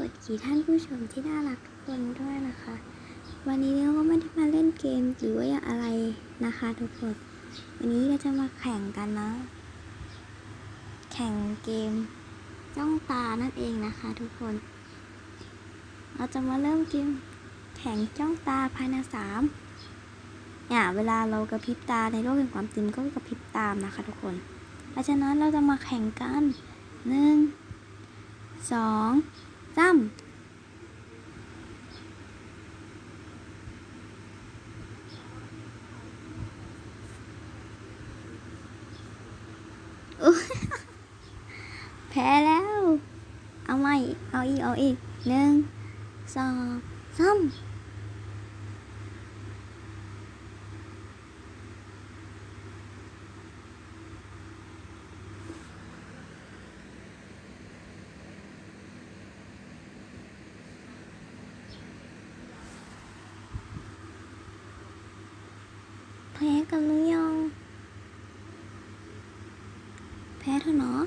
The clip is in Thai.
วัสดีท่านผู้ชมที่น่ารักทุกคนด้วยนะคะ วันนี้เราก็ไม่ได้มาเล่นเกมหรือว่าอย่างอะไรนะคะทุกคนวันนี้เราจะมาแข่งกันนะ แข่งเกมจ้องตานั่นเองนะคะ ทุกคน เราจะมาเริ่มเกมแข่งจ้องตาภายในสามเนี่ยเวลาเรากระพริบตาในโลกแห่งความจริงก็กระพริบตามนะคะ ทุกคนเพราะฉะนั้นเราจะมาแข่งกันหนึ่งสอง สามแพ้แล้ว เอาใหม่ เอาอีก เอาอีกหนึ่งสองสาม พ้กันหรือยัง แพ้เถอะเนาะ